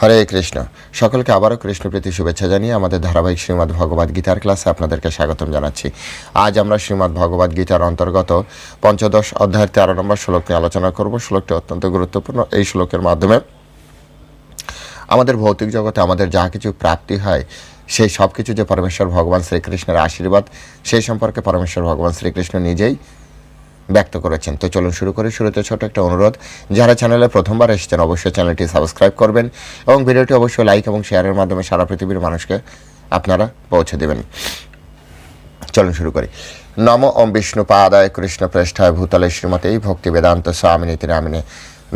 হরে কৃষ্ণ। সকলকে আবারও কৃষ্ণপ্রীতি শুভেচ্ছা জানিয়ে আমাদের ধারাবাহিক শ্রীমদ্ ভগবদ গীতার ক্লাসে আপনাদেরকে স্বাগতম জানাচ্ছি। আজ আমরা শ্রীমদ্ ভগবদ গীতার অন্তর্গত পঞ্চদশ অধ্যায়ের তেরো নম্বর শ্লোক নিয়ে আলোচনা করব। শ্লোকটি অত্যন্ত গুরুত্বপূর্ণ। এই শ্লোকের মাধ্যমে আমাদের ভৌতিক জগতে আমাদের যা কিছু প্রাপ্তি হয়, সেই সব কিছু যে পরমেশ্বর ভগবান শ্রীকৃষ্ণের আশীর্বাদ, সেই সম্পর্কে পরমেশ্বর ভগবান শ্রীকৃষ্ণ নিজেই ব্যক্ত করেছেন। তো চলুন শুরু করি। শুরুতে ছোট একটা অনুরোধ। যারা চ্যানেলে প্রথমবার এসেছেন, অবশ্যই চ্যানেলটি সাবস্ক্রাইব করবেন এবং ভিডিওটি অবশ্যই লাইক এবং শেয়ারের মাধ্যমে সারা পৃথিবীর মানুষকে আপনারা পৌঁছে দেবেন। চলুন শুরু করি। নম ওম বিষ্ণু পাদায় কৃষ্ণ প্রেষ্ঠায় ভূতলে শ্রীমতে ভক্তি বেদান্ত স্বামিনী তিরামিনে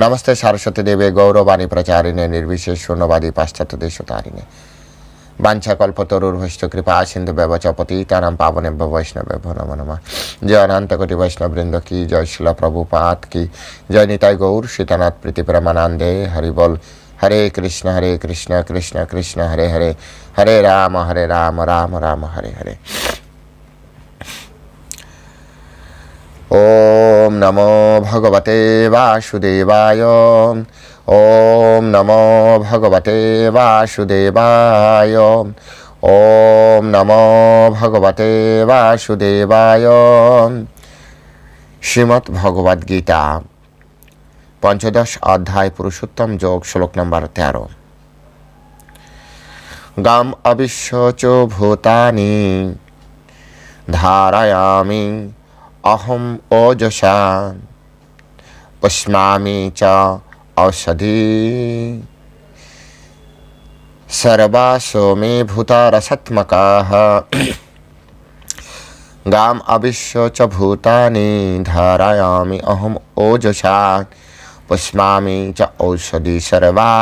নমস্তে সারস্বতী দেবে গৌরবাণী প্রচারিণে, নির্বিশেষ শূন্যবাদী পাশ্চাত্য দেশ তারিণে বাঞ্ছা వాంఛాకల్పతరుర్వశ్చ కృపా సింధు వ్యవచపతీతారాం పావనేభ్య వైష్ణవేభ్యో నమ నమ జయ అనంతకోటి নম জয় జయ কোটি ప్రభుపాత్ কি, জয় শিল প্রভু পাত কি। জয় নিতাই গৌর, সীতানাথ প্রীতি প্রেমানন্দে হরিবল হরে কৃষ্ণ হরে কৃষ্ণ কৃষ্ণ কৃষ্ণ, হরে হরে হরে রাম হরে রাম রাম রাম, হরে হরে। ওম নমো ভগবতে বাসুদেবায়। ॐ नमो भगवते वासुदेवाय ॐ नमो भगवते वासुदेवाय শ্রীমৎ ভগবদ গীতা পঞ্চদশ অধ্যায় পুরুষোত্তম যোগ শ্লোক নম্বর তেরো গাম অবিশ্ব চ ভূতানি ধারয়ামি অহম ওজসা পুষ্মামি চ ঔষধি। সর্বাসো মে ভূতারসত্মকাः গাম অবিশ্য চ ভূতানি ধারয়ামি অহম ওজসা পুষ্মামি চ ঔষধি সর্বা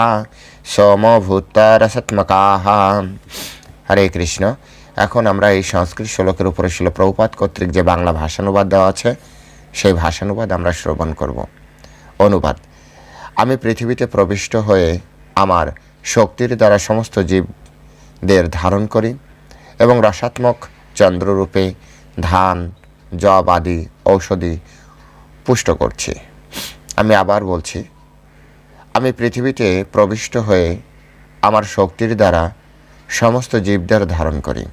সোমভূতারসত্মকাः হরে কৃষ্ণ। এখন আমরা এই সংস্কৃত শ্লোকের উপরে ছিল প্রভুপাত কর্তৃক যে বাংলা ভাষানুবাদ দেওয়া আছে, সেই ভাষানুবাদ আমরা শ্রবণ করব। অনুবাদ। আমি পৃথিবীতে প্রবিষ্ট হয়ে আমার শক্তির দ্বারা সমস্ত জীবদের ধারণ করি এবং রসাত্মক চন্দ্ররূপে ধান, জব আদি ঔষধি পুষ্ট করছি। আমি আবার বলছি, আমি পৃথিবীতে প্রবিষ্ট হয়ে আমার শক্তির দ্বারা সমস্ত জীবদের ধারণ করি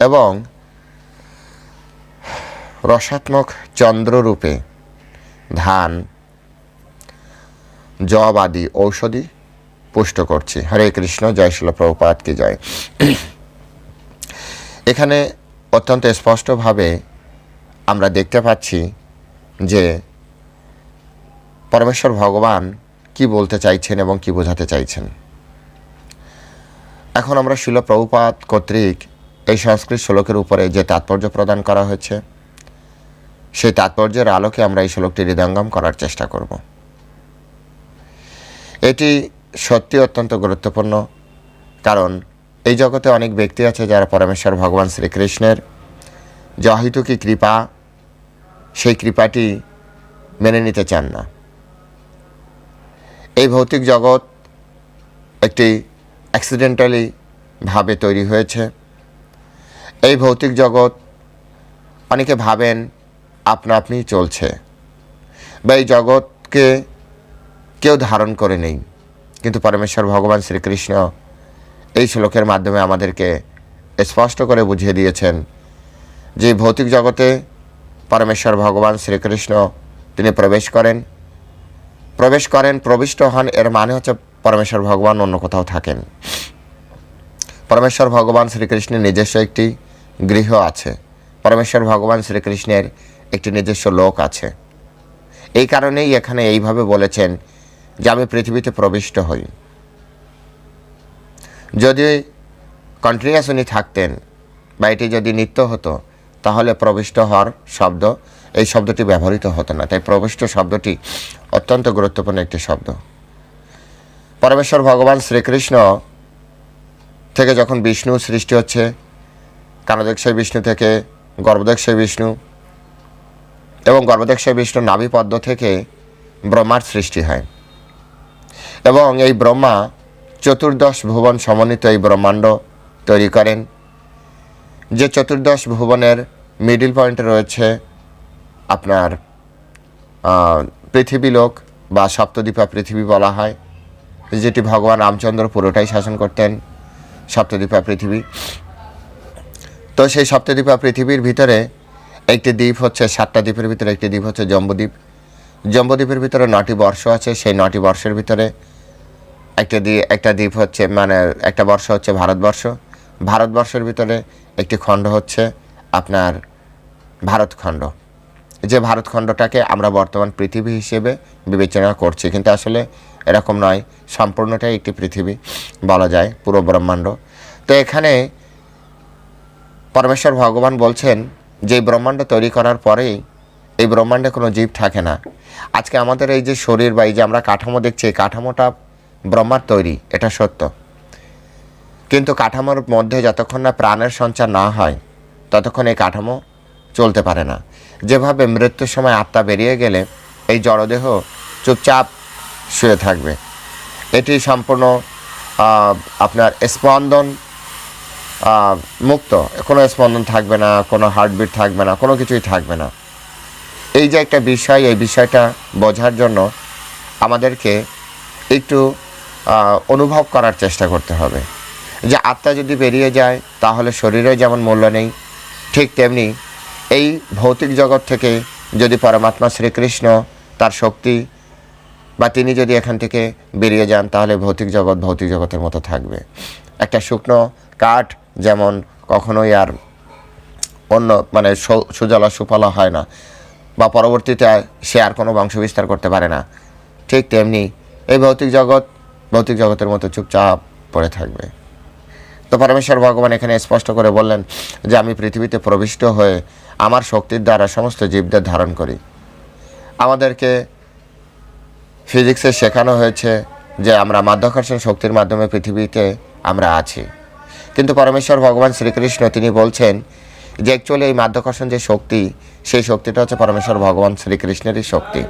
এবং রসাত্মক চন্দ্ররূপে ধান জব আদি ঔষধি পুষ্ট করছি। হরে কৃষ্ণ, জয় শিল প্রভুপাত কি জয়। এখানে অত্যন্ত স্পষ্টভাবে আমরা দেখতে পাচ্ছি যে পরমেশ্বর ভগবান কি বলতে চাইছেন এবং কি বোঝাতে চাইছেন। এখন আমরা শিল প্রভুপাত কর্তৃক এই সংস্কৃত শ্লোকের উপরে যে তাৎপর্য প্রদান করা হয়েছে, সেই তাৎপর্যের আলোকে আমরা এই শ্লোকটি হৃদয়ঙ্গম করার চেষ্টা করব। এটি সত্যি অত্যন্ত গুরুত্বপূর্ণ, কারণ এই জগতে অনেক ব্যক্তি আছে যারা পরমেশ্বর, ভগবান শ্রীকৃষ্ণের যে অহিতুকি কৃপা, সেই কৃপাটি মেনে নিতে চান না। এই ভৌতিক জগৎ একটি অ্যাক্সিডেন্টালি ভাবে তৈরি হয়েছে। এই ভৌতিক জগৎ অনেকে ভাবেন আপনা আপনি চলছে। বা এই জগৎকে কেউ ধারণ করে নেই। কিন্তু পরমেশ্বর ভগবান শ্রীকৃষ্ণ এই শ্লোকের মাধ্যমে আমাদেরকে স্পষ্ট করে বুঝিয়ে দিয়েছেন যে ভৌতিক জগতে পরমেশ্বর ভগবান শ্রীকৃষ্ণ তিনি প্রবেশ করেন। প্রবেশ করেন, প্রবিষ্ট হন, এর মানে হচ্ছে পরমেশ্বর ভগবান অন্য কোথাও থাকেন। পরমেশ্বর ভগবান শ্রীকৃষ্ণের নিজস্ব একটি গৃহ আছে। পরমেশ্বর ভগবান শ্রীকৃষ্ণের একটি নিজস্ব লোক আছে। এই কারণেই এখানে এইভাবে বলেছেন যে আমি পৃথিবীতে প্রবিষ্ট হই। যদি কন্টিনিউয়াস উনি থাকতেন বা এটি যদি নিত্য হতো, তাহলে প্রবিষ্ট হওয়ার শব্দ, এই শব্দটি ব্যবহৃত হতো না। তাই প্রবিষ্ট শব্দটি অত্যন্ত গুরুত্বপূর্ণ একটি শব্দ। পরমেশ্বর ভগবান শ্রীকৃষ্ণ থেকে যখন বিষ্ণু সৃষ্টি হচ্ছে কানদেক্ষয় বিষ্ণু থেকে গর্ভদেক্ষয় বিষ্ণু এবং গর্ভদেক্ষয় বিষ্ণু নাভিপদ্ম থেকে ব্রহ্মার সৃষ্টি হয়। এবং এই ব্রহ্মা চতুর্দশ ভুবন সমন্বিত এই ব্রহ্মাণ্ড তৈরি করেন। যে চতুর্দশ ভুবনের মিডিল পয়েন্টে রয়েছে আপনার পৃথিবী লোক বা সপ্তদ্বীপা পৃথিবী বলা হয়, যেটি ভগবান রামচন্দ্র পুরোটাই শাসন করতেন সপ্তদ্বীপা পৃথিবী। তো সেই সপ্তদ্বীপা পৃথিবীর ভিতরে একটি দ্বীপ হচ্ছে সাতটা দ্বীপের ভিতরে একটি দ্বীপ হচ্ছে জম্বুদ্বীপ। জম্বুদ্বীপের ভিতরে নটি বর্ষ আছে, সেই নটি বর্ষের ভিতরে একটা দ্বীপ একটা দ্বীপ হচ্ছে মানে একটা বর্ষ হচ্ছে ভারতবর্ষ। ভারতবর্ষের ভিতরে একটি খণ্ড হচ্ছে আপনার ভারতখণ্ড যে ভারতখণ্ডটাকে আমরা বর্তমান পৃথিবী হিসেবে বিবেচনা করছি, কিন্তু আসলে এরকম নয়, সম্পূর্ণটাই একটি পৃথিবী বলা যায়, পুরো ব্রহ্মাণ্ড। তো এখানে পরমেশ্বর ভগবান বলছেন, যে ব্রহ্মাণ্ড তৈরি করার পরেই এই ব্রহ্মাণ্ডে কোনো জীব থাকে না। আজকে আমাদের এই যে শরীর বা এই যে আমরা কাঠামো দেখছি, এই কাঠামোটা ব্রহ্মার তৈরি, এটা সত্য। কিন্তু কাঠামোর মধ্যে যতক্ষণ না প্রাণের সঞ্চার না হয়, ততক্ষণ এই কাঠামো চলতে পারে না। যেভাবে মৃত্যুর সময় আত্মা বেরিয়ে গেলে এই জড়দেহ চুপচাপ শুয়ে থাকবে। এটি সম্পূর্ণ আপনার স্পন্দন মুক্ত। কোনো স্পন্দন থাকবে না, কোনো হার্টবিট থাকবে না, কোনো কিছুই থাকবে না। এই যে একটা বিষয়, এই বিষয়টা বোঝার জন্য আমাদেরকে একটু অনুভব করার চেষ্টা করতে হবে। যে আত্মা যদি বেরিয়ে যায়, তাহলে শরীরে যেমন মূল্য নেই, ঠিক তেমনি এই ভৌতিক জগৎ থেকে যদি পরমাত্মা শ্রীকৃষ্ণ তার শক্তি বা তিনি যদি এখান থেকে বেরিয়ে যান, তাহলে ভৌতিক জগৎ ভৌতিক জগতের মতো থাকবে। একটা শুকনো কাঠ যেমন কখনোই আর অন্য মানে সুজলা সুফলা হয় না। বা পরবর্তীতে সে আর কোনো বংশ বিস্তার করতে পারে না। ঠিক তেমনি এই ভৌতিক জগৎ ভৌতিক জগতের মতো চুপচাপ পড়ে থাকবে। তো পরমেশ্বর ভগবান এখানে স্পষ্ট করে বললেন যে, আমি পৃথিবীতে প্রবিষ্ট হয়ে আমার শক্তির দ্বারা সমস্ত জীবদের ধারণ করি। আমাদেরকে ফিজিক্সে শেখানো হয়েছে যে, আমরা মাধ্যাকর্ষণ শক্তির মাধ্যমে পৃথিবীতে আমরা আছি। কিন্তু পরমেশ্বর ভগবান শ্রীকৃষ্ণ, তিনি বলছেন যে অ্যাকচুয়ালি এই মাধ্যাকর্ষণ যে শক্তি, সেই শক্তিটা হচ্ছে পরমেশ্বর ভগবান শ্রীকৃষ্ণেরই শক্তি।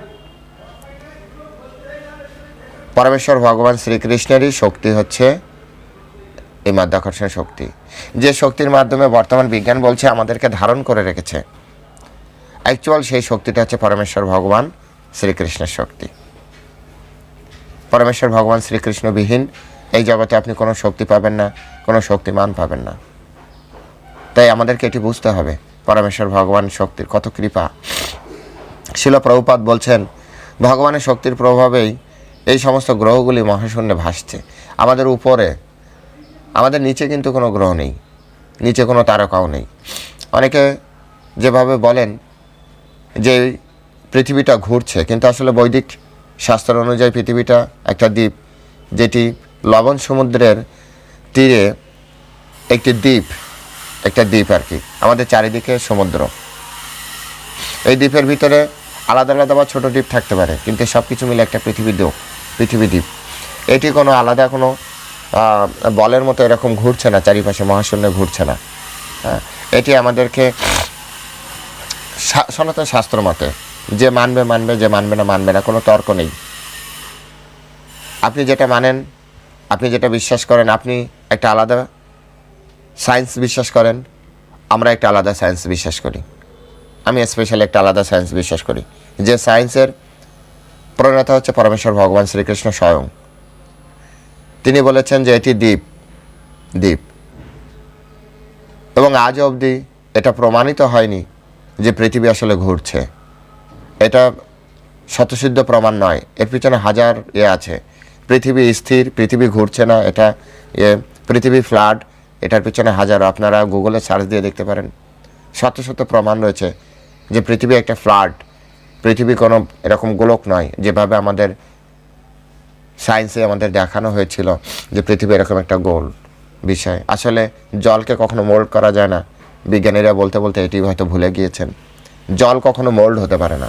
পরমেশ্বর ভগবান শ্রীকৃষ্ণেরই শক্তি হচ্ছে এই মাধ্যাকর্ষণ শক্তি। যে শক্তির মাধ্যমে বর্তমান বিজ্ঞান বলছে আমাদেরকে ধারণ করে রেখেছে অ্যাকচুয়াল সেই শক্তিটা হচ্ছে পরমেশ্বর ভগবান শ্রীকৃষ্ণের শক্তি। পরমেশ্বর ভগবান শ্রীকৃষ্ণবিহীন এই জগতে আপনি কোনো শক্তি পাবেন না, কোনো শক্তিমান পাবেন না। তাই আমাদেরকে এটি বুঝতে হবে। পরমেশ্বর ভগবান শক্তির কত কৃপা। শিল প্রভুপাত বলছেন, ভগবানের শক্তির প্রভাবেই এই সমস্ত গ্রহগুলি মহাশূন্যে ভাসছে। আমাদের উপরে, আমাদের নিচে কিন্তু কোনো গ্রহ নেই, নিচে কোনো তারকাও নেই। অনেকে যেভাবে বলেন যে পৃথিবীটা ঘুরছে, কিন্তু আসলে বৈদিক শাস্ত্র অনুযায়ী পৃথিবীটা একটা দ্বীপ, যেটি লবণ সমুদ্রের তীরে একটি দ্বীপ একটা দ্বীপ আর কি। আমাদের চারিদিকে সমুদ্র। এই দ্বীপের ভিতরে আলাদা আলাদা বা ছোটো দ্বীপ থাকতে পারে, কিন্তু সব কিছু মিলে একটা পৃথিবী দ্বীপ পৃথিবী দ্বীপ। এটি কোনো আলাদা কোনো বলের মতো এরকম ঘুরছে না, চারিপাশে মহাশূন্যে ঘুরছে না। এটি আমাদেরকে সনাতন শাস্ত্র মতে, যে মানবে মানবে, যে মানবে না মানবে না, কোনো তর্ক নেই। আপনি যেটা মানেন, আপনি যেটা বিশ্বাস করেন, আপনি একটা আলাদা সায়েন্স বিশ্বাস করেন, আমরা একটা আলাদা সায়েন্স বিশ্বাস করি। আমি স্পেশালি একটা আলাদা সায়েন্স বিশ্বাস করি। যে সায়েন্সের প্রণেতা হচ্ছে পরমেশ্বর ভগবান শ্রীকৃষ্ণ স্বয়ং। তিনি বলেছেন যে এটি দ্বীপ দ্বীপ। এবং আজ অবধি এটা প্রমাণিত হয়নি যে পৃথিবী আসলে ঘুরছে। এটা শতসিদ্ধ প্রমাণ নয়। এর পিছনে হাজার ইয়ে আছে। পৃথিবী স্থির, পৃথিবী ঘুরছে না, এটা ইয়ে পৃথিবী ফ্লাড এটার পিছনে হাজার, আপনারা গুগলে সার্চ দিয়ে দেখতে পারেন। শত শত প্রমাণ রয়েছে যে পৃথিবী একটা ফ্লাড পৃথিবী কোনো এরকম গোলক নয়, যেভাবে আমাদের সায়েন্সে আমাদের দেখানো হয়েছিল যে পৃথিবী এরকম একটা গোল বিষয়। আসলে জলকে কখনো মোল্ড করা যায় না। বিজ্ঞানীরা বলতে বলতে এটি হয়তো ভুলে গিয়েছেন। জল কখনো মোল্ড হতে পারে না।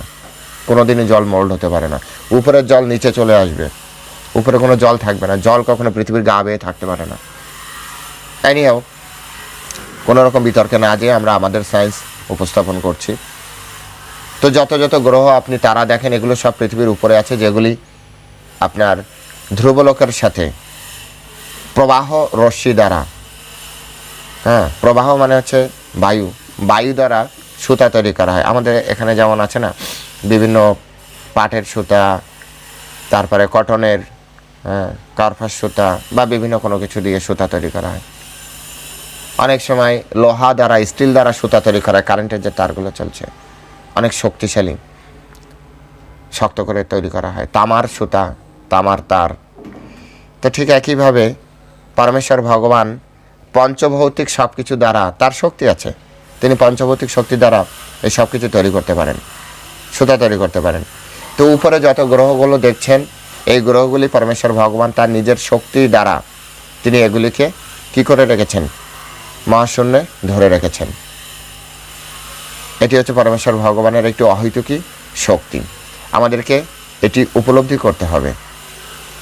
কোনো দিনই জল মোল্ড হতে পারে না। উপরের জল নিচে চলে আসবে। উপরে কোনো জল থাকবে না। জল কখনো পৃথিবীর গা বেয়ে থাকতে পারে না। এনিহাও কোনো রকম বিতর্কে না যেয়ে আমরা আমাদের সায়েন্স উপস্থাপন করছি। তো যত যত গ্রহ আপনি তারা দেখেন, এগুলো সব পৃথিবীর উপরে আছে, যেগুলি আপনার ধ্রুবলোকের সাথে প্রবাহ রশ্মি দ্বারা হ্যাঁ প্রবাহ মানে হচ্ছে বায়ু। বায়ু দ্বারা সুতা তৈরি করা হয়। আমাদের এখানে যেমন আছে না, বিভিন্ন পাটের সুতা, তারপরে কটনের হ্যাঁ কার্পাস সুতা বা বিভিন্ন কোনো কিছু দিয়ে সুতা তৈরি করা হয়। অনেক সময় লোহা দ্বারা স্টিল দ্বারা সুতা তৈরি করা কারেন্টের যে তারগুলো চলছে, অনেক শক্তিশালী, শক্ত করে তৈরি করা হয়। তামার সুতা, তামার তার। তো ঠিক একইভাবে পরমেশ্বর ভগবান পঞ্চভৌতিক সব কিছু দ্বারা, তার শক্তি আছে। তিনি পঞ্চভৌতিক শক্তি দ্বারা এই সব কিছু তৈরি করতে পারেন, সুতা তৈরি করতে পারেন। তো উপরে যত গ্রহগুলো দেখছেন, এই গ্রহগুলি পরমেশ্বর ভগবান তার নিজের শক্তি দ্বারা তিনি এগুলিকে কি করে রেখেছেন? মহাশূন্যে ধরে রেখেছেন। এটি হচ্ছে পরমেশ্বর ভগবানের একটি অহৈতুকী শক্তি। আমাদেরকে এটি উপলব্ধি করতে হবে।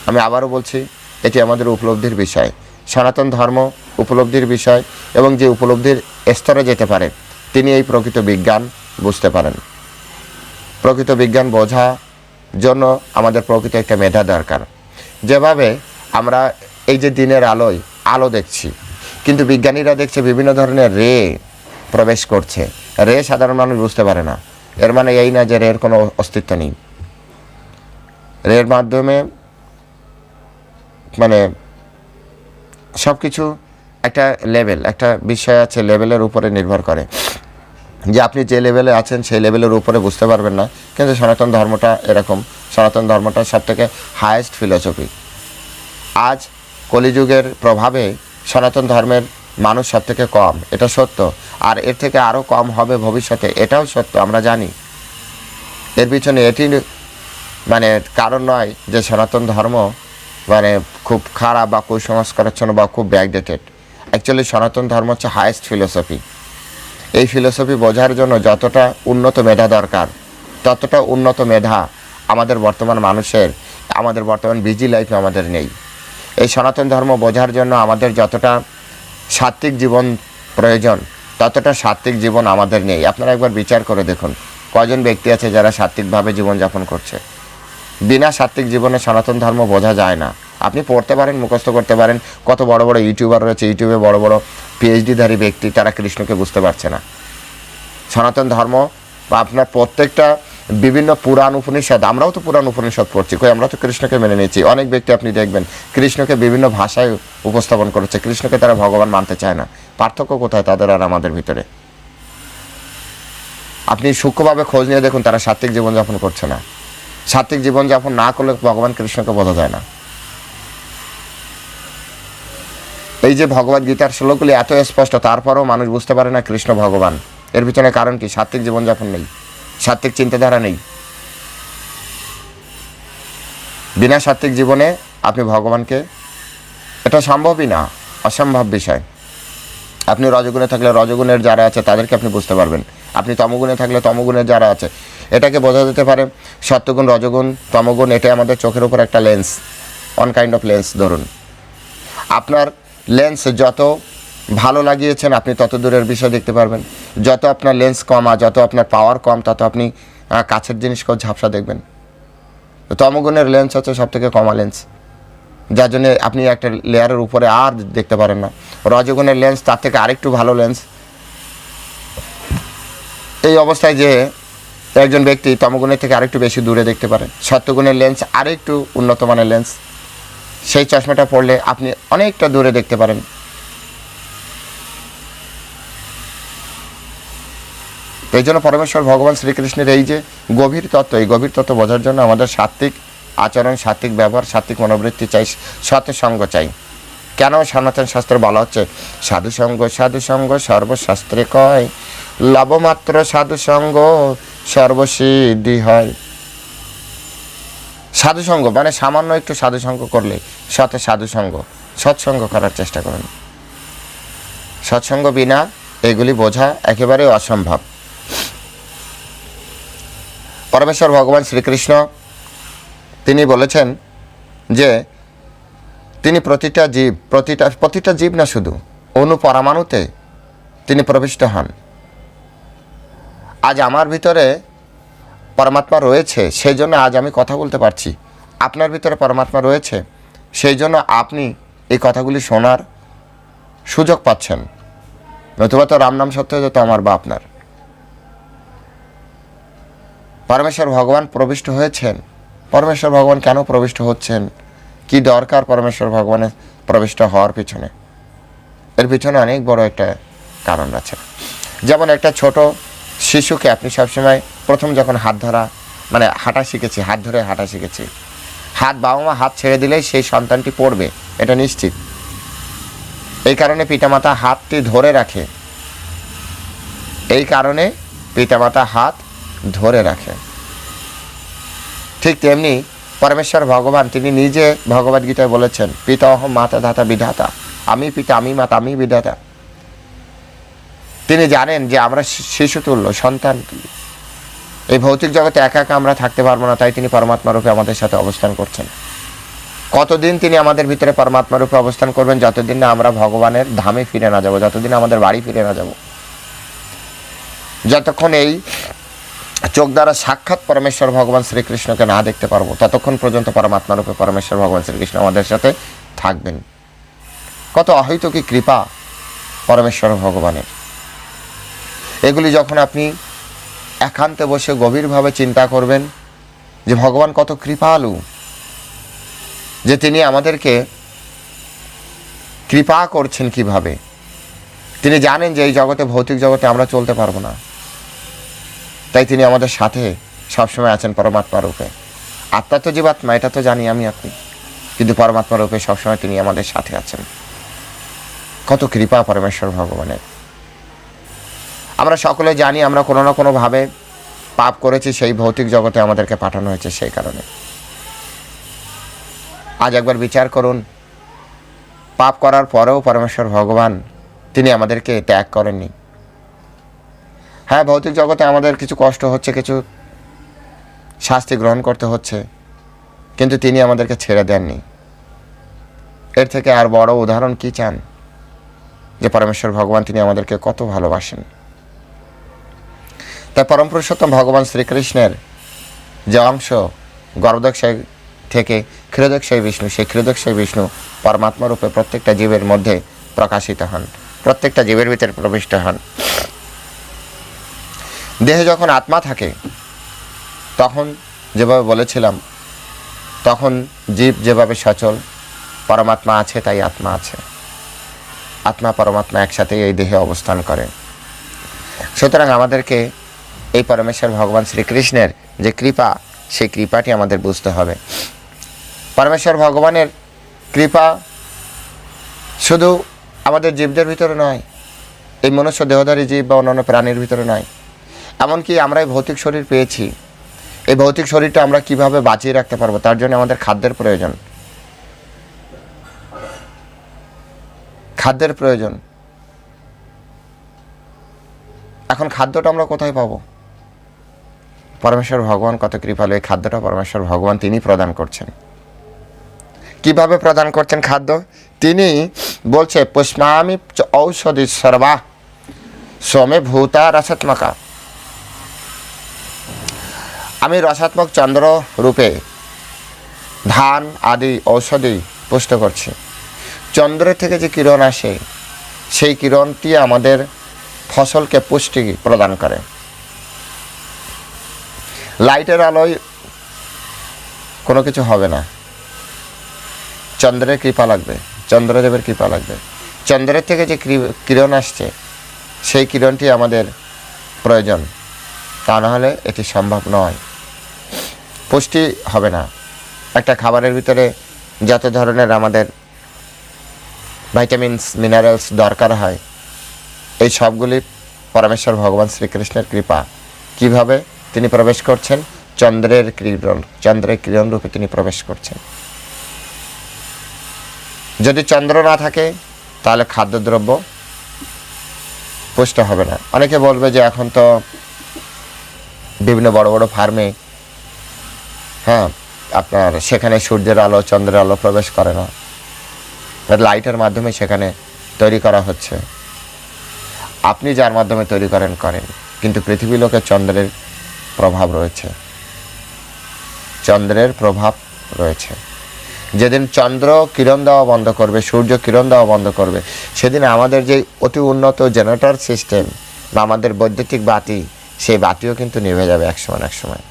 আমি আবারও বলছি, এটি আমাদের উপলব্ধির বিষয়। সনাতন ধর্ম উপলব্ধির বিষয় এবং যে উপলব্ধির স্তরে যেতে পারে, তিনি এই প্রকৃত বিজ্ঞান বুঝতে পারেন। প্রকৃত বিজ্ঞান বোঝা জন্য আমাদের প্রকৃত একটা মেধা দরকার। যেভাবে আমরা এই যে দিনের আলোয় আলো দেখছি কিন্তু বিজ্ঞানীরা দেখছে বিভিন্ন ধরনের রে প্রবেশ করছে। রে সাধারণ মানুষ বুঝতে পারে না। এর মানে এই না যে রের কোনো অস্তিত্ব নেই। রের মাধ্যমে মানে সব কিছু একটা লেভেল, একটা বিষয় আছে লেভেলের উপরে নির্ভর করে। যে আপনি যে লেভেলে আছেন সেই লেভেলের উপরে বুঝতে পারবেন না। কিন্তু সনাতন ধর্মটা এরকম। সনাতন ধর্মটা সব থেকে হায়েস্ট ফিলোসফি আজ কলিযুগের প্রভাবে সনাতন ধর্মের মানুষ সব থেকে কম, এটা সত্য। আর এর থেকে আরও কম হবে ভবিষ্যতে, এটাও সত্য, আমরা জানি। এর পিছনে এটি মানে কারণ নয় যে সনাতন ধর্ম মানে খুব খারাপ বা কুসংস্কারাচ্ছন্ন বা খুব ব্যাকডেটেড অ্যাকচুয়ালি সনাতন ধর্ম হচ্ছে হায়েস্ট ফিলোসফি এই ফিলোসফি বোঝার জন্য যতটা উন্নত মেধা দরকার, ততটা উন্নত মেধা আমাদের বর্তমান মানুষের, আমাদের বর্তমান বিজি লাইফে আমাদের নেই। এই সনাতন ধর্ম বোঝার জন্য আমাদের যতটা সাত্ত্বিক জীবন প্রয়োজন, ততটা সাত্ত্বিক জীবন আমাদের নেই। আপনারা একবার বিচার করে দেখুন, কজন ব্যক্তি আছে যারা সাত্ত্বিকভাবে জীবনযাপন করছে? বিনা সাত্ত্বিক জীবনে সনাতন ধর্ম বোঝা যায় না। আপনি পড়তে পারেন, মুখস্থ করতে পারেন, কত বড় বড় ইউটিউবার রয়েছে, ইউটিউবে বড় বড় পিএইচডিধারী ব্যক্তি, তারা কৃষ্ণকে বুঝতে পারছে না। সনাতন ধর্ম বা আপনার প্রত্যেকটা বিভিন্ন পুরাণ উপনিষদ, আমরাও তো পুরাণ উপনিষদ পড়ছি, কই আমরা তো কৃষ্ণকে মেনে নিয়েছি। অনেক ব্যক্তি আপনি দেখবেন, কৃষ্ণকে বিভিন্ন ভাষায় উপস্থাপন করেছে, কৃষ্ণকে তারা ভগবান মানতে চায় না। পার্থক্য কোথায় তাদের আর আমাদের ভিতরে? আপনি সূক্ষ্মভাবে খোঁজ নিয়ে দেখুন, তারা সাত্ত্বিক জীবনযাপন করছে না। সাত্ত্বিক জীবনযাপন না করলে ভগবান কৃষ্ণকে বোঝা যায় না। এই যে ভগবদ গীতার শ্লোকগুলি এত স্পষ্ট, তারপরেও মানুষ বুঝতে পারে না কৃষ্ণ ভগবান। এর পিছনে কারণ কি? সাত্ত্বিক জীবনযাপন নেই। সাত্ত্বিক চিন্তাধারা নেই। বিনা সাত্ত্বিক জীবনে আপনি ভগবানকে, এটা সম্ভবই না, অসম্ভব বিষয়। আপনি রজগুণে থাকলে রজগুণের যারা আছে তাদেরকে আপনি বুঝতে পারবেন। আপনি তমগুণে থাকলে তমগুণের যারা আছে, এটাকে বোঝা যেতে পারে সত্যগুণ, রজগুণ, তমগুণ, এটাই আমাদের চোখের উপর একটা lens on kind of lens ধরুন। আপনার লেন্স যত ভালো লাগিয়েছেন, আপনি তত দূরের বিষয় দেখতে পারবেন। যত আপনার লেন্স কমা যত আপনার পাওয়ার কম, তত আপনি কাছের জিনিসকেও ঝাপসা দেখবেন। তমগুণের লেন্স হচ্ছে সব থেকে কমা লেন্স যার জন্য আপনি একটা লেয়ারের উপরে আর দেখতে পারেন না। রজগুণের লেন্স তার থেকে আরেকটু ভালো লেন্স এই অবস্থায় যে একজন ব্যক্তি তমগুণের থেকে আরেকটু বেশি দূরে দেখতে পারেন সত্যগুণের লেন্স আরেকটু উন্নত মানের লেন্স সেই চশমাটা পড়লে আপনি অনেকটা দূরে দেখতে পারেন। এই জন্য পরমেশ্বর ভগবান শ্রীকৃষ্ণের এই যে গভীর তত্ত্ব, এই গভীর তত্ত্ব বোঝার জন্য আমাদের সাত্ত্বিক আচরণ, সাত্ত্বিক ব্যবহার, সাত্ত্বিক মনোবৃত্তি চাই, সৎসঙ্গ চাই। কেন সনাতন শাস্ত্র বলা হচ্ছে সাধু সঙ্গ সাধু সঙ্গ সর্বশাস্ত্রে কয়, লবমাত্র সাধু সঙ্গ সর্বসিদ্ধি হয়। সাধুসঙ্গ মানে সামান্য একটু সাধুসঙ্গ করলে সতে সাধুসঙ্গ, সৎসঙ্গ করার চেষ্টা করুন। সৎসঙ্গ বিনা এগুলি বোঝা একেবারে অসম্ভব। পরমেশ্বর ভগবান শ্রীকৃষ্ণ, তিনি বলেছেন যে তিনি প্রতিটা জীব, প্রতিটা প্রতিটা জীব না শুধু, অনুপরমাণুতে তিনি প্রবিষ্ট হন। আজ আমার ভিতরে পরমাত্মা রয়েছে সেই জন্য আজ আমি কথা বলতে পারছি। আপনার ভিতরে পরমাত্মা রয়েছে সেই জন্য আপনি এই কথাগুলি শোনার সুযোগ পাচ্ছেন। নতুবা তো রাম নাম সত্য হয়ে আমার বা আপনার। পরমেশ্বর ভগবান প্রবিষ্ট হয়েছেন। পরমেশ্বর ভগবান কেন প্রবিষ্ট হচ্ছেন? কি দরকার পরমেশ্বর ভগবানের প্রবিষ্ট হওয়ার পিছনে? এর পিছনে অনেক বড় একটা কারণ আছে। যেমন একটা ছোট শিশুকে আপনি সবসময় প্রথম যখন হাত ধরা মানে হাঁটা শিখেছি, হাত ধরে হাঁটা শিখেছি, হাত বাবা মা হাত ছেড়ে দিলেই সেই সন্তানটি পড়বে, এটা নিশ্চিত। এই কারণে পিতামাতা হাতটি ধরে রাখে। এই কারণে পিতামাতা হাত ধরে রাখে। ঠিক তেমনি পরমেশ্বর ভগবান, তিনি নিজে ভগবদ গীতায় বলেছেন পিতা অহম মাতা ধাতা বিধাতা, আমি পিতা, আমি মাতা, আমি বিধাতা। তিনি জানেন যে আমরা শি- শিশুতুল্য সন্তান এই ভৌতিক জগতে একা একা আমরা থাকতে পারব না, তাই তিনি পরমাত্মা রূপে আমাদের সাথে অবস্থান করছেন। কতদিন তিনি আমাদের ভিতরে পরমাত্মা রূপে অবস্থান করবেন, যতদিন না আমরা ভগবানের ধামে ফিরে না যাব, যতদিন আমাদের বাড়ি ফিরে না যাব। যতক্ষণ এই চোখ দ্বারা সাক্ষাৎ পরমেশ্বর ভগবান শ্রীকৃষ্ণকে না দেখতে পারব, ততক্ষণ পর্যন্ত পরমাত্মা রূপে পরমেশ্বর ভগবান শ্রীকৃষ্ণ আমাদের সাথে থাকবেন। কত অহৈত কি কৃপা পরমেশ্বর ভগবানের। এগুলি যখন আপনি একান্তে বসে গভীরভাবে চিন্তা করবেন যে ভগবান কত কৃপালু, যে তিনি আমাদেরকে কৃপা করছেন কীভাবে। তিনি জানেন যে এই জগতে, ভৌতিক জগতে আমরা চলতে পারব না। তাই তিনি আমাদের সাথে সবসময় আছেন পরমাত্মা রূপে। আত্মা তো জীবাত্মা, এটা তো জানি আমি আপনি। কিন্তু পরমাত্মা রূপে সবসময় তিনি আমাদের সাথে আছেন। কত কৃপা পরমেশ্বর ভগবানের। আমরা সকলে জানি আমরা কোনো না কোনোভাবে পাপ করেছি, সেই ভৌতিক জগতে আমাদেরকে পাঠানো হয়েছে সেই কারণে। আজ একবার বিচার করুন, পাপ করার পরেও পরমেশ্বর ভগবান তিনি আমাদেরকে ত্যাগ করেননি। হ্যাঁ ভৌতিক জগতে আমাদের কিছু কষ্ট হচ্ছে, কিছু শাস্তি গ্রহণ করতে হচ্ছে, কিন্তু তিনি আমাদেরকে ছেড়ে দেননি। এর থেকে আর বড় উদাহরণ কি চান? যে পরমেশ্বর ভগবান, তিনি আমাদেরকে কত ভালোবাসেন। তাই পরম পুরুষোত্তম ভগবান শ্রীকৃষ্ণের যে অংশ গর্ভদক্ষায় থেকে ক্ষীরদক্ষায় বিষ্ণু, সেই ক্ষীরদক্ষায় বিষ্ণু পরমাত্মা রূপে প্রত্যেকটা জীবের মধ্যে প্রকাশিত হন, প্রত্যেকটা জীবের ভিতরে প্রবিষ্ট হন। দেহে যখন আত্মা থাকে, তখন যেভাবে বলেছিলাম, তখন জীব যেভাবে সচল, পরমাত্মা আছে তাই আত্মা আছে। আত্মা, পরমাত্মা একসাথে এই দেহে অবস্থান করে। সুতরাং আমাদেরকে এই পরমেশ্বর ভগবান শ্রীকৃষ্ণের যে কৃপা, সেই কৃপাটি আমাদের বুঝতে হবে। পরমেশ্বর ভগবানের কৃপা শুধু আমাদের জীবদের ভিতরে নয়, এই মনুষ্য দেহধারী জীব বা অন্যান্য প্রাণীর ভিতরে নয় এমনকি আমরা এই ভৌতিক শরীর পেয়েছি। এই ভৌতিক শরীরটা আমরা কীভাবে বাঁচিয়ে রাখতে পারব, তার জন্য আমাদের খাদ্যের প্রয়োজন। খাদ্যের প্রয়োজন। এখন খাদ্যটা আমরা কোথায় পাবো? পরমেশ্বর ভগবান কত কৃপালু, এই খাদ্যটা পরমেশ্বর ভগবান তিনি প্রদান করছেন। কীভাবে প্রদান করছেন খাদ্য? তিনি বলছে, পুষ্মামি চ ঔষধি সর্বা সোমে ভূতা রসাত্মকা। আমি রসাত্মক চন্দ্র রূপে ধান আদি ঔষধি পুষ্ট করছি। চন্দ্রের থেকে যে কিরণ আসে, সেই কিরণটি আমাদের ফসলকে পুষ্টি প্রদান করে। লাইটের আলোয় কোনো কিছু হবে না। চন্দ্রের কৃপা লাগবে, চন্দ্রদেবের কৃপা লাগবে। চন্দ্রের থেকে যে কিরণ আসছে, সেই কিরণটি আমাদের প্রয়োজন। তা না হলে এটি সম্ভব নয়। পুষ্টি হবে না। একটা খাবারের ভিতরে যত ধরনের আমাদের ভাইটামিনস মিনারেলস দরকার হয়, এই সবগুলি পরমেশ্বর ভগবান শ্রীকৃষ্ণের কৃপা। কীভাবে তিনি প্রবেশ করছেন? চন্দ্রের কিরণ চন্দ্রের কিরণ রূপে তিনি প্রবেশ করছেন। যদি চন্দ্র না থাকে, তাহলে খাদ্যদ্রব্য পুষ্ট হবে না। অনেকে বলবে যে এখন তো বিভিন্ন বড় বড় ফার্মে হ্যাঁ আপনার সেখানে সূর্যের আলো, চন্দ্রের আলো প্রবেশ করে না। লাইটের মাধ্যমে সেখানে তৈরি করা হচ্ছে। আপনি যার মাধ্যমে তৈরি করেন করেন। কিন্তু পৃথিবী লোকে চন্দ্রের প্রভাব রয়েছে। চন্দ্রের প্রভাব রয়েছে। যেদিন চন্দ্র কিরণ দেওয়া বন্ধ করবে, সূর্য কিরণ দেওয়া বন্ধ করবে, সেদিন আমাদের যে অতি উন্নত জেনারেটর সিস্টেম বা আমাদের বৈদ্যুতিক বাতি সেই বাতিও কিন্তু নিভে যাবে একসময় এক সময়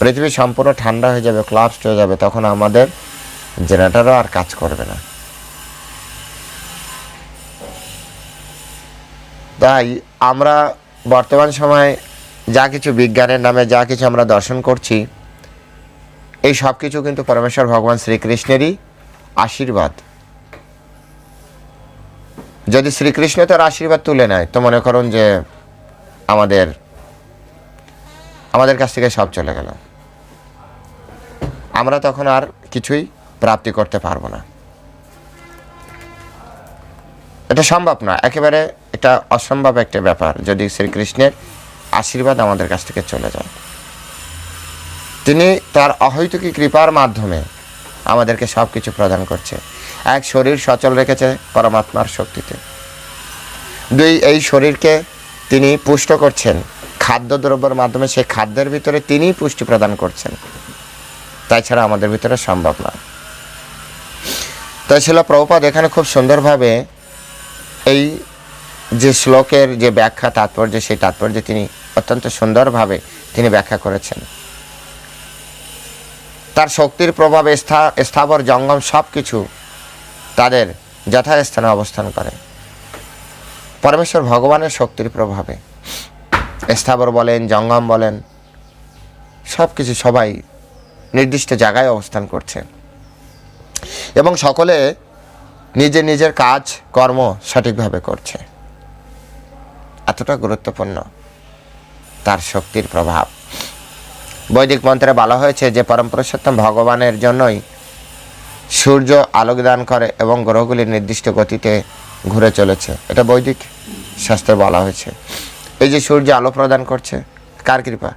পৃথিবী সম্পূর্ণ ঠান্ডা হয়ে যাবে ক্লাবসড হয়ে যাবে, তখন আমাদের জেনারেটরও আর কাজ করবে না। তাই আমরা বর্তমান সময়ে যা কিছু বিজ্ঞানের নামে যা কিছু আমরা দর্শন করছি, এই সব কিছু কিন্তু পরমেশ্বর ভগবান শ্রীকৃষ্ণেরই আশীর্বাদ। যদি শ্রীকৃষ্ণ তার আশীর্বাদ তুলে নেয়, তো মনে করুন যে আমাদের আমাদের কাছ থেকে সব চলে গেল। আমরা তখন আর কিছুই প্রাপ্তি করতে পারব না। এটা সম্ভব না, একেবারে এটা অসম্ভব একটা ব্যাপার যদি শ্রীকৃষ্ণের আশীর্বাদ আমাদের কাছ থেকে চলে যায়। তিনি তার অহৈতুকী কৃপার মাধ্যমে আমাদেরকে সব কিছু প্রদান করছে। এক শরীর সচল রেখেছে পরমাত্মার শক্তিতে। দুই, এই শরীরকে তিনি পুষ্ট করছেন। খাদ্যদ্রব্যের মাধ্যমে সেই খাদ্যের ভিতরে তিনিই পুষ্টি প্রদান করছেন। তাই ছাড়া আমাদের ভিতরে সম্ভব না তাই ছিল প্রভুপাদ এখানে খুব সুন্দরভাবে এই যে শ্লোকের যে ব্যাখ্যা, তাৎপর্য, সেই তাৎপর্য তিনি অত্যন্ত সুন্দরভাবে তিনি ব্যাখ্যা করেছেন। তার শক্তির প্রভাবে স্থা স্থাবর জঙ্গম সব কিছু তাদের যথাস্থানে অবস্থান করে। পরমেশ্বর ভগবানের শক্তির প্রভাবে। স্থাবর বলেন, জঙ্গম বলেন সব কিছু সবাই নির্দিষ্ট জায়গায় অবস্থান করছে। এবং সকলে নিজের নিজের কাজ, কর্ম সঠিকভাবে করছে। এতটা গুরুত্বপূর্ণ তার শক্তির প্রভাব। বৈদিক মন্ত্রে বলা হয়েছে যে, পরম পুরুষোত্তম ভগবানের জন্যই সূর্য আলোক দান করে এবং গ্রহগুলি নির্দিষ্ট গতিতে ঘুরে চলেছে। এটা বৈদিক শাস্ত্রে বলা হয়েছে। এই যে সূর্য আলো প্রদান করছে, কার কৃপা?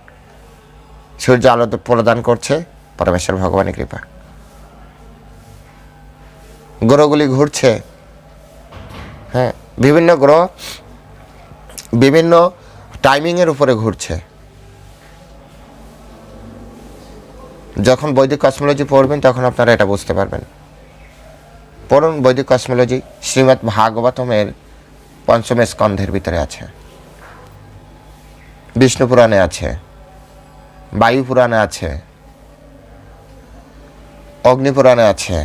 সূর্য আলো প্রদান করছে পরমেশ্বর ভগবানের কৃপা। গ্রহগুলি ঘুরছে। হ্যাঁ বিভিন্ন গ্রহ বিভিন্ন টাইমিংয়ের উপরে ঘুরছে। যখন বৈদিক কসমোলজি পড়বেন, তখন আপনারা এটা বুঝতে পারবেন। পড়ুন বৈদিক কসমোলজি শ্রীমৎ ভাগবতমের পঞ্চম স্কন্ধের ভিতরে আছে। বিষ্ণু পুরাণে আছে। বায়ু পুরাণে আছে। অগ্নি পুরাণে আছে।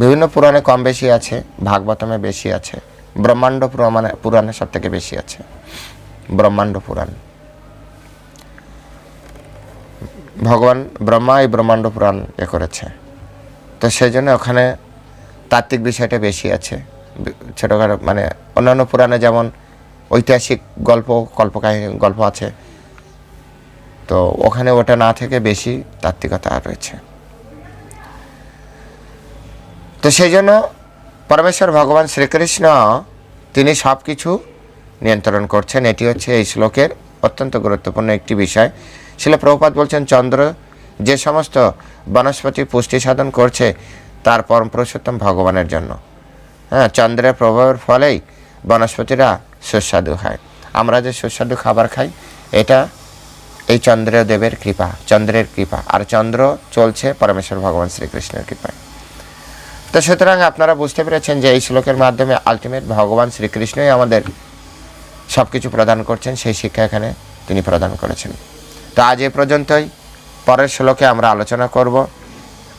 বিভিন্ন পুরাণে কম বেশি আছে, ভাগবতমে বেশি আছে। ব্রহ্মাণ্ড পুরাণে পুরাণে সব থেকে বেশি আছে। ব্রহ্মাণ্ড পুরাণ। ভগবান ব্রহ্মা এই ব্রহ্মাণ্ড পুরাণ এ করেছে। তো সেই জন্য ওখানে তাত্ত্বিক বিষয়টা বেশি আছে। ছোটোখাটো মানে অন্যান্য পুরাণে যেমন ঐতিহাসিক গল্প, কল্পকাহিনী গল্প আছে। তো ওখানে ওটা না থেকে বেশি তাত্ত্বিকতা রয়েছে। তো সেই জন্য পরমেশ্বর ভগবান শ্রীকৃষ্ণ তিনি সব কিছু নিয়ন্ত্রণ করছেন। এটি হচ্ছে এই শ্লোকের অত্যন্ত গুরুত্বপূর্ণ একটি বিষয়। শিল প্রভুপাত বলছেন, চন্দ্র যে সমস্ত বনস্পতি পুষ্টি সাধন করছে তার পরম পুরুষোত্তম ভগবানের জন্য। হ্যাঁ চন্দ্রের প্রভাবের ফলেই বনস্পতিরা সুস্বাদু হয় আমরা যে সুস্বাদু খাবার খাই, এটা এই চন্দ্রের দেবের কৃপা, চন্দ্রের কৃপা। আর চন্দ্র চলছে পরমেশ্বর ভগবান শ্রীকৃষ্ণের কৃপায়। তো সুতরাং আপনারা বুঝতে পেরেছেন যে এই শ্লোকের মাধ্যমে আলটিমেট ভগবান শ্রীকৃষ্ণই আমাদের সব কিছু প্রদান করছেন, সেই শিক্ষা এখানে তিনি প্রদান করেছেন। তো আজ এ পর্যন্তই। পরের শ্লোকে আমরা আলোচনা করব।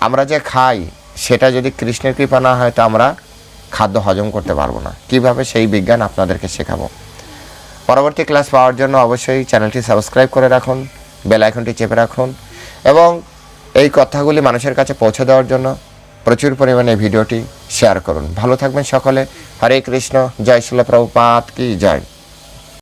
আমরা যে খাই সেটা যদি কৃষ্ণের কৃপা না হয় তো আমরা খাদ্য হজম করতে পারব না। কীভাবে সেই বিজ্ঞান আপনাদেরকে শেখাবো? পরবর্তী ক্লাস পাওয়ার জন্য অবশ্যই চ্যানেলটি সাবস্ক্রাইব করে রাখুন, বেল আইকনটি চেপে রাখুন এবং এই কথাগুলি মানুষের কাছে পৌঁছে দেওয়ার জন্য প্রচুর পরিমাণে ভিডিওটি শেয়ার করুন। ভালো থাকবেন সকলে। হরে কৃষ্ণ। জয় শিল প্রভুপাত কি জয়।